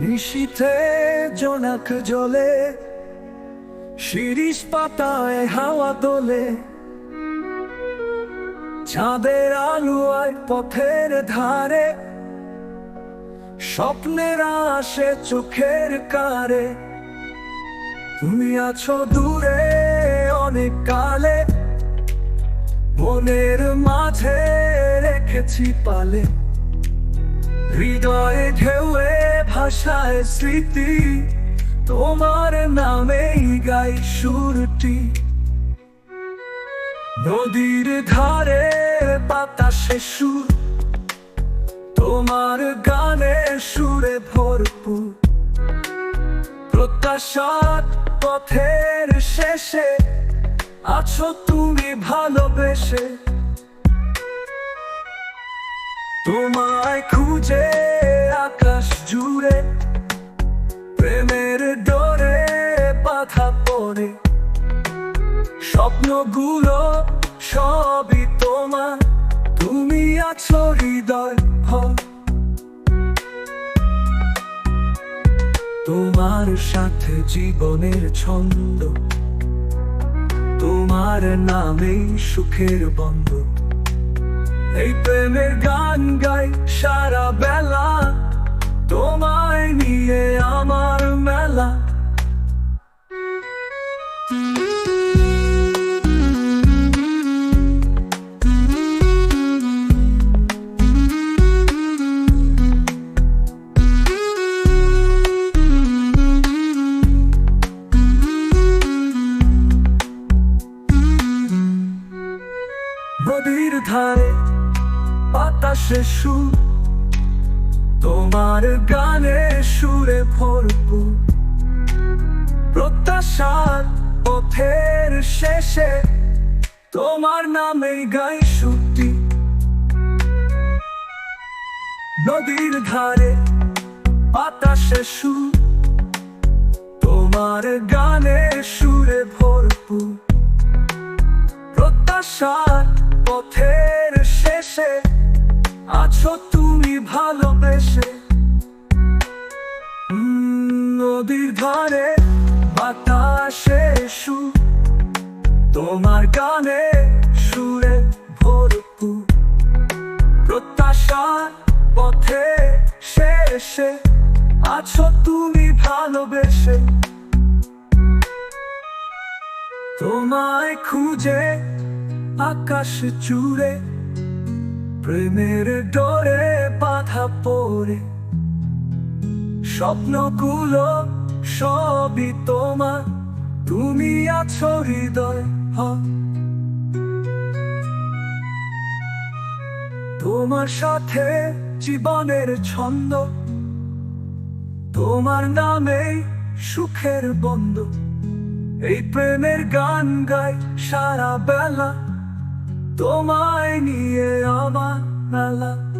নিশীথে জোনাক জলে, শিরিষ পাতায় হাওয়া দোলে। চাঁদের আলুয়ায় পথের ধারে, স্বপ্নের আসে চোখের কারে। তুমি আছো দূরে অনেক কালে, মনের মাঝে রেখেছি পালে। হৃদয়ে ঢেউয়ে ভাষায় স্মৃতি, তোমার নামেই গাই সুরটি। নদীর ধারে বাতাসে সুর, তোমার গানে সুরে ভরপুর। প্রত্যাশার পথের শেষে আছো তুমি ভালোবেসে। তোমায় খুঁজে জুড়ে, প্রেমের ডোরে পাথা পড়ে। স্বপ্নগুলো সবই তোমার, তুমি আছো হৃদয় তোমার সাথে জীবনের ছন্দ, তোমার নামেই সুখের বন্ধ। এই প্রেমের গান গাই সারা বেলা। তোমায় নিয়ে আমার মেলা। নদীর ধারে বাতাসে সুর তোমার গানে সুরে ভরপুর। প্রত্যাশার পথের শেষে তোমার নামে গাই সুরটি। নদীর ধারে বাতাসে সুর। তোমার গানে সুরে ভরপুর। প্রত্যাশার পথের শেষে আছো ভালোবেসে নদীর ধারে, বাতাসে সুর তোমার গানে সুরে ভরপুর প্রত্যাশার পথে শেষে, আছো তুমি ভালোবেসে। তোমায় খুঁজে আকাশ জুড়ে প্রেমের ডোরে বাধা পড়ে। স্বপ্নগুলো সবই তোমার। তুমি আছো হৃদয় হ তোমার সাথে জীবনের ছন্দ। তোমার নামে সুখের বন্ধ। এই প্রেমের গান গায় সারা বেলা। তোমায় নিয়ে আমার মেলা